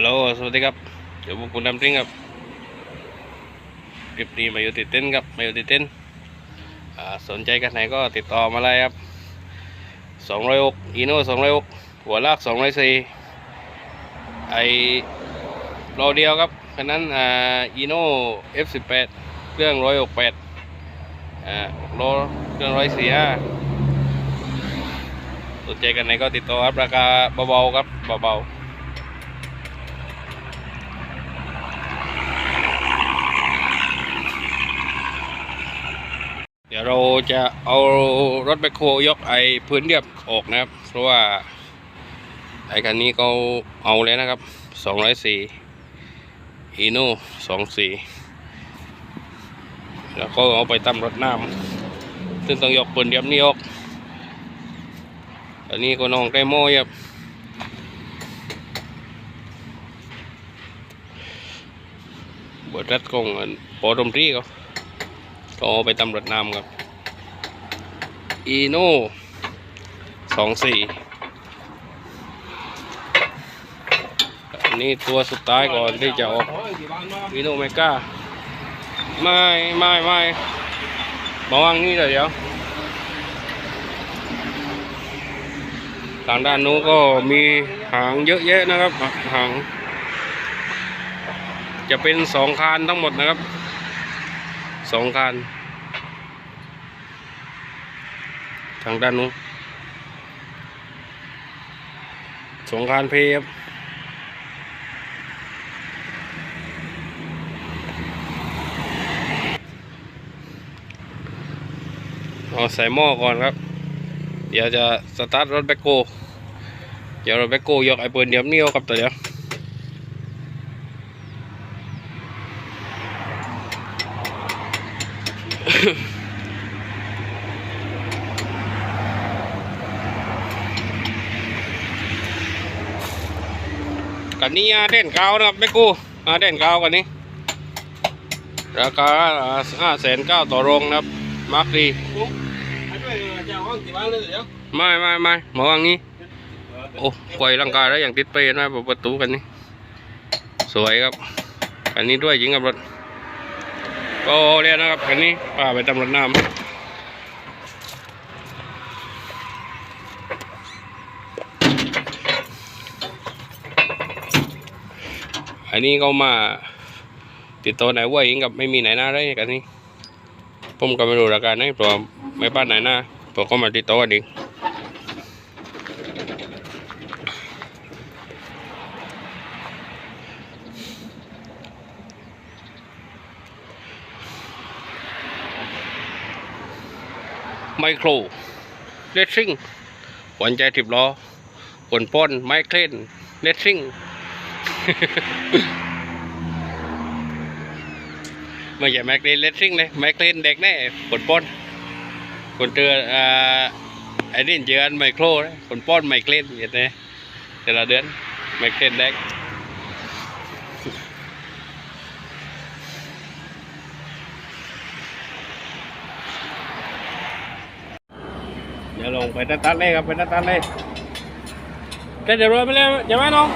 โหลสวัสดีครับ เดี๋ยวผมคุณดำริงครับคลิปนี้มาอยู่ติดเต้นครับมาอยู่ติดเต้นสนใจกันไหนก็ติดต่อมาเลยครับสองร้อยกอีโน่สองร้อยกหัวลากสองร้อยสี่ไอโลเดียวครับคันนั้นอ่าอีโน่ F18 เครื่องร้อยกแปดอ่าโลเครื่องร้อยสี่ห้าสนใจกันไหนก็ติดต่อครับราคาเบาๆครับเบาๆ ดี๋ยวเราจะเอารถแบคโฮยกไอ้พื้นเรียบออกนะครับ เพราะว่าไอ้คันนี้เขาเอาแล้วนะครับ204อีโน่24แล้วก็เอาไปตั้มรถน้ำซึ่งต้องยกปืนเรียบนี้ออกอันนี้ก็น้องไก่โม่ครับเบทรัดของอันปอดมตรีเขา ก็เอาไปตำรวจน้ำครับอีโน่สองสี่อันนี้ตัวสุดท้ายก่อนที่จะออกอีโน่เมกาไม่ไม่ไม่มาวางนี่เดี๋ยวทางด้านนู้นก็มีหางเยอะแยะนะครับหางจะเป็นสองคานทั้งหมดนะครับ สองคันทางด้านนู้นสองคันเพย์ครับเอาใส่หม้อก่อนครับ เดี๋ยวจะสตาร์ทรถแบคโก เดี๋ยวรถแบคโกยกไอ้ปืนเดี๋ยวนี้เอากับตัวเดียว นนี้อาเด่นเก้านะครับแม่กูอาเด่นเก้ากันนี้ ราคาห้าแสนเก้าต่อโรงนะครับ มาร์กดีไม่ไม่ไม่หมอว่างี้ โอ้ไกวร่างกายแล้วอย่างติดเปรย์นะประตูกันนี้ สวยครับ อันนี้ด้วยจริงครับรถก็เรียนนะครับ อันนี้พาไปตำรวจน้ำ อันนี้เขามาติดต่อไหนว่าเองกับไม่มีไหนหน้าได้กันนี่ผมก็ไม่รู้ราคาไหนเพราะไม่ป้านไหนหน้าเพราะเขามาติดต่อกันเองไมโครเลสซิ่งหวนใจถิบล้อขนป้นไมเคลนเลสซิ่ง ไม่ใช่แม็กเลนเลสซิ่งเลยแม็กเลนเด็กแน่ผลป้นคนเตือนอ่าไอ้นี่เจออันไมโครนะคนป้อนไมเคลนอย่างนี้แต่ละเดือนไมเคลนเด็กเดี๋ยวลงไปตัดตัดเลยครับไปตัดตัดเลยแกจะรวยไปเลยอย่าไหมน้อง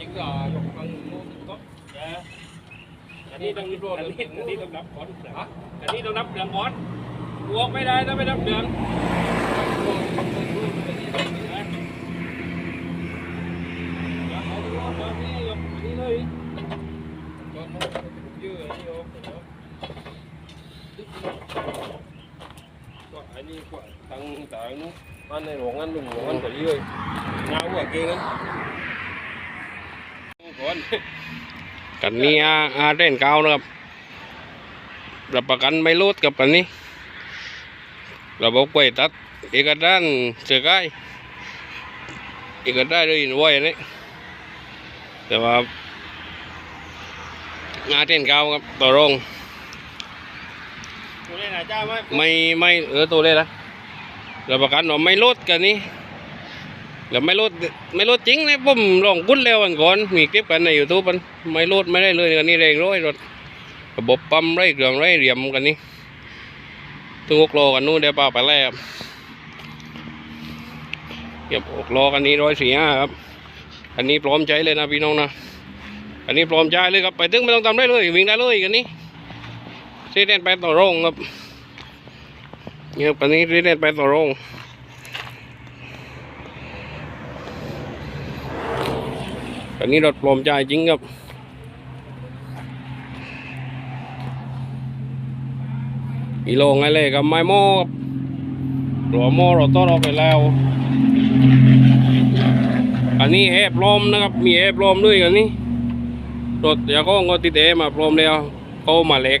ยังรอหยกฟังโน้ตก็อันนี้ต้องรวมอันนี้อันนี้ต้องนับก่อนฮะอันนี้ต้องนับเหลืองก่อนบวกไม่ได้ต้องไปนับเหลืองอันนี้ก็ทางทางนู้นมันในหลวงนั้นหลวงนั้นก็เยอะเงาอะเก่งนั้น กันนี้อาอาเร่นเก้านะครับรับประกันไม่ลดกับอันนี้ระบบไว้ตัดเอกด้านเสือไก่เอกด้านเลยไว้อันนี้แต่ว่างาเร่นเก้าครับต่อรองตัวเล่นอาจารย์ไหมไม่ไม่เออตัวเลยนะรับประกันว่าไม่ลดกันนี่ แล้วไม่ลดไม่ลดจริงนะผมลองกุ้นแล้ววันก่อนมีคลิปกันในยูทูบมันไม่ลดไม่ได้เลยกันนี่แรงร้อยรถระบบปั๊มไรเครื่องไรเหลี่ยมกันนี่ถึงหกโลกันนู้นเดี๋ยวป้าไปแล้วเก็บหกโลกันนี้ร้อยสี่ห้าครับอันนี้พร้อมใจเลยนะพี่น้องนะอันนี้พร้อมใจเลยครับไปถึงไม่ต้องทำได้เลยวิ่งได้เลยกันนี้ซีเล่นไปต่อโรงครับเนี่ยครับอันนี้ซีเล่นไปต่อโรง อันนี้รถปลอมใจจริงครับอีโลงไงเลยกับไม้โม่ครับหัวโม่เราต้อนออกไปแล้ว อันนี้แอบลอมนะครับ มีแอบลอมด้วยกันนี้รถอย่าก็งอติดเอมาปลอมแล้วเขามาเล็ก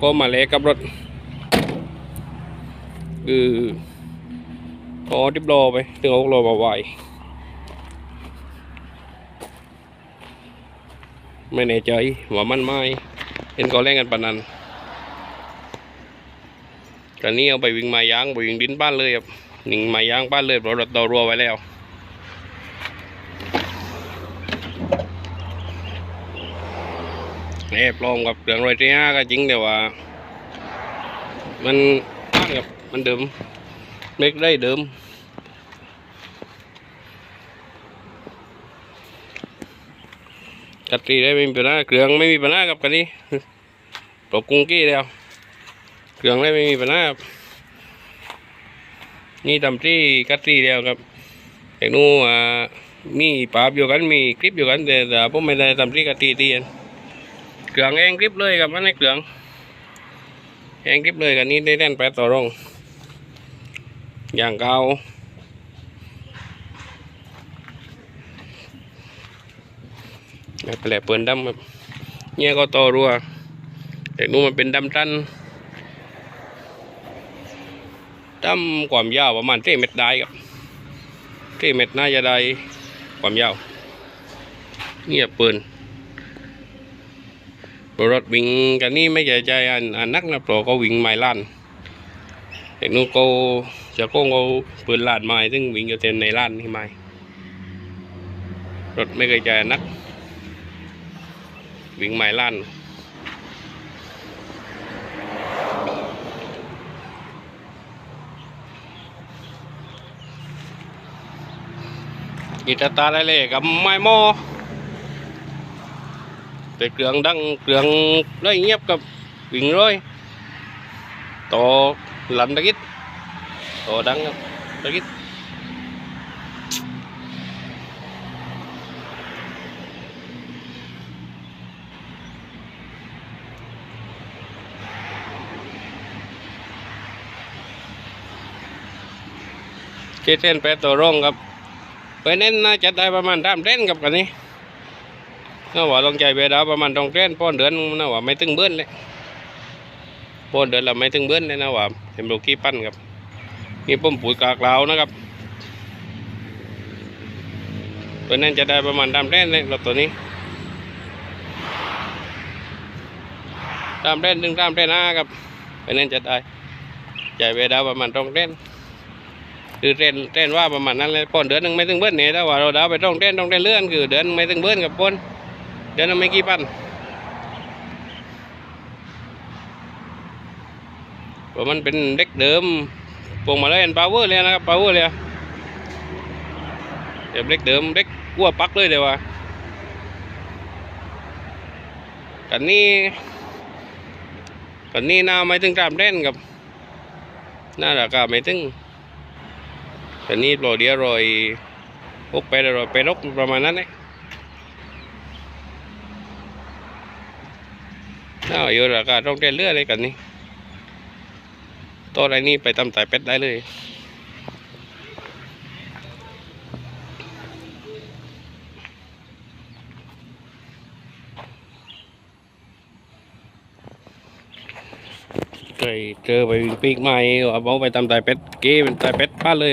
ก็มาเล็กกับรถคือพอดิบโลไปถึงหกโลบ่อยไม่แน่ใจว่ามันไม่เห็นก็เล่นกันปานนั้นตอนนี้เอาไปวิ่งม้ยางไปวิ่งดินบ้านเลยครับวิ่งม้ยางบ้านเลยเพราะรถเรารัวไว้แล้วแอบลองกับเครื่องรอยที่ห้าก็จริงแต่ว่า มันตั้งกับมันเดิมเล็กได้เดิม กัดตีได้ไม่มีปัญหาเครื่องไม่มีปัญหากับกันนี้ปลบกุ้งกี้แล้วเครื่องได้ไม่มีปัญหาครับนี่ทำที่กัดตีแล้วครับแต่นู้อ่ามีปาบอยู่กันมีคลิปอยู่กันแต่แต่ผมไม่ได้ทำที่กัดตีตีกันเครื่องเองคลิปเลยครับมันในเครื่องแห้งคลิปเลยกันนี้ได้เล่นไปต่อรองอย่างเก่า แบบแปลเปิดดำครับเนี่ยก็ต่อรัวแต่นู้นมันเป็นดำตันดำความยาวประมาณเท่เม็ดได้ครับเท่เม็ดน่าจะได้ความยาวเนี่ยปืนรถวิ่งกันนี่ไม่ใช่ใจอันอันนักนะเพรก็วิ่งไม้ล้านเห็นนู้นก็จะก็เอาปืนลาดไม้ซึ่งวิ่งอยู่เต็มในล้านนี่ไม้รถไม่เคยใจนัก วิ่งไม้ล้านกีตาตาอะไรเลยกับไม้มอแต่เครื่องดังเครื่องร้อยเงียบกับวิ่งร้อยต่อลำตะกิดต่อดังครับตะกิด เกเทนไปต่อร่องครับไปเน้นน่าจะได้ประมาณสามเส้นกับกันนี้น่าว่าต้องใจเวลาประมาณต้องเต้นป้อนเดือนน่าว่าไม่ถึงเบื้อนเลยป้อนเดือนเราไม่ถึงเบื้อนเลยนะว่าเห็นโลกี้ปั้นครับนี่ปุ่มปุ๋ยกากลานะครับตัวนั้นจะได้ประมาณดำแร่นเลยรถตัวนี้ดำแร่นถึงดำแร่นห้าครับตัวนั้นจะได้ใจเวลาประมาณต้องเต้น คือเต้นเต้นว่าประมาณนั้นเลยป้อนเดือนหนึ่งไม่ถึงเบื้อนเนี่ยถ้าว่าเราดาวไปต้องเต้นต้องเต้นเลื่อนคือเดือนไม่ถึงเบื้อนกับป้นเดือนละไม่กี่พันเพราะมันเป็นเด็กเดิมปลงมาเลยเป็นพาวเวอร์เลยนะครับพาวเวอร์เลยเดี๋ยวเด็กเดิมเด็กกัวปักเลยเดี๋ยวว่ากันนี้กันนี้หน้าไม่ถึงตามเล่นกับหน้าราคาไม่ถึง กันนี้โปรเดียวรอยหกไปรอยไปรกประมาณนั้นเลยน่าอยู่ราคาต้องเต้นเลือดเลยกันนี้ตัวอะไรนี่ไปตำสายเป็ดได้เลยเคยเจอไปปีกใหม่เอาเอาไปทำตายเป็ดเก้เป็นตายเป็ดป้าเลย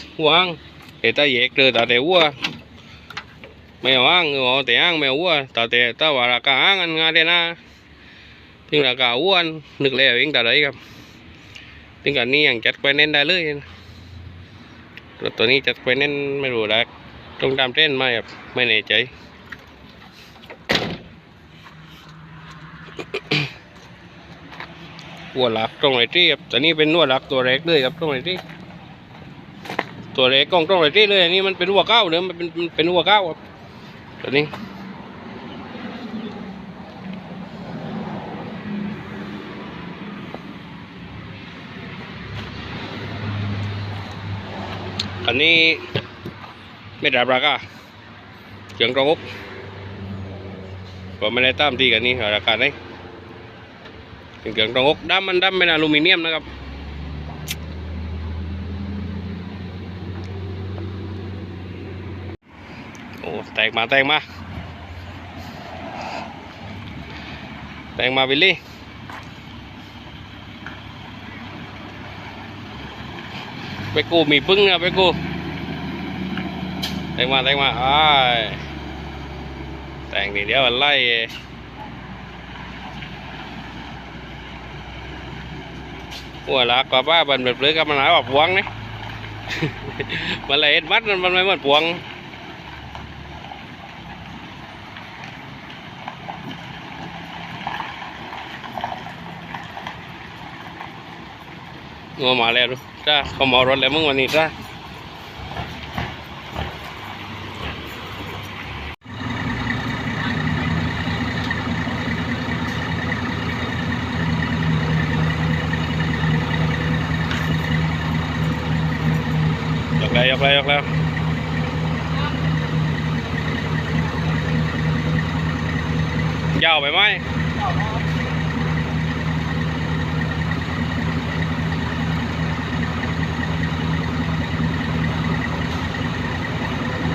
หน้าแต่ถ้าว่าแยกกันตาแต่อ้างกันนะคืออาแต่หน้าตึงตันลึกนึกเยเองเอาวัวเลือดแต่ใดเดแต่หน้าตัวร่องกับหัวอ้างแต่ถ้าแยกเลยตาแต่วัวไม่เอาอ้างเอาแต่อ้างไม่วัวตาแต่ถ้าว่าราคาอ้างกันงาแต่หน้าถึงราคาวัวนึกเลยเองแต่ใดครับถึงกันนี้ยังจัดไปเน้นได้เลยนะรถตัวนี้จัดไปเน้นไม่รู้ได้ตรงตามเต้นไหมครับไม่แน่ใจหัวหลักตรงไหนที่ครับแต่นี่เป็นหัวหลักตัวเล็กเลยครับตรงไหนที่ ตัวเล็กกล้องตรงไหนที่เลยอันนี้มันเป็นหัวเก้าเนอะมันเป็นเป็นหัวเก้าครับตัวนี้อันนี้ไม่ได้ราคาเสียงกระงบก็ไม่ได้ตามทีกันนี่ราคาไหนเป็นเสียงกระงบดำมันดำเป็นอลูมิเนียมนะครับ แตกมาแตกมา แตกมาวิลลี่ไปกูมีพึ่งนะไปกูแต่งมาแต่งมาอ้ายแต่งทีเดียวมันไล่หัวลักกว่าป้าบันแบบเลยกับมันหาว่าพวงนี่ มันเลยเอ็ดมัดมันมันไม่เหมือนพวง งัวมาแล้วดูจ้าเขามารถแล้วมึงวันนี้จ้ายกแล้วยกแล้วยกแล้วยาวไปไหม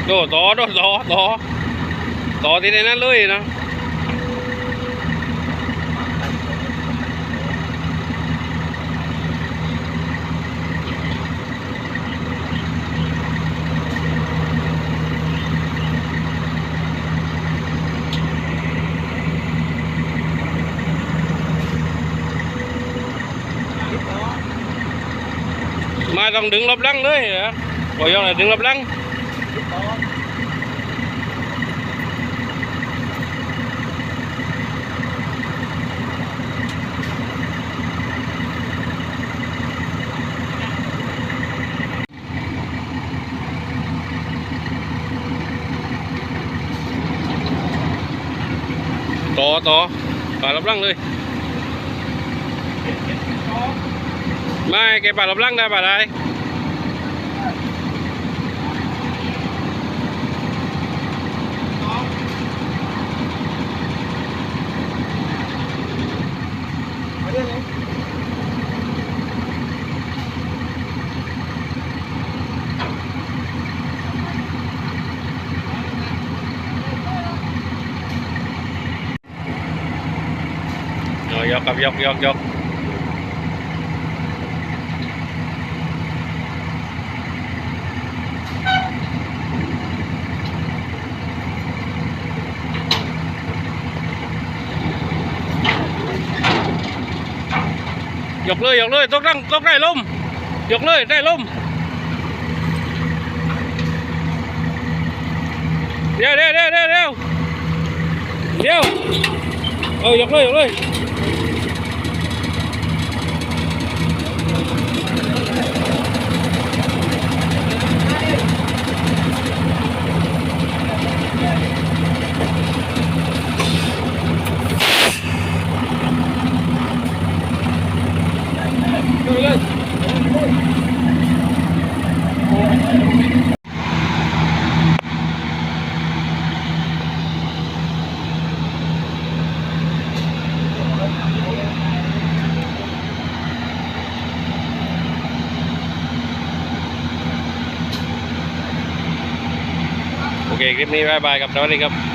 โดดต่อโดดต่อต่อต่อที่ในนั้นเลยนะมาต้องดึงรอบหลังเลยเหรอปล่อยยองเลยดึงรอบหลัง ต่อต่อป่าลับร่างเลย ไม่แกป่าลับร่างได้ป่าได้ dọc dọc dọc. Dọc lưới dọc lưới, tốt răng tốt này lum. Dọc lưới, này lum. Đeo đeo đeo đeo đeo. Đeo. Ừ dọc lưới dọc lưới. นี้บายบายกับสวัสดีครับ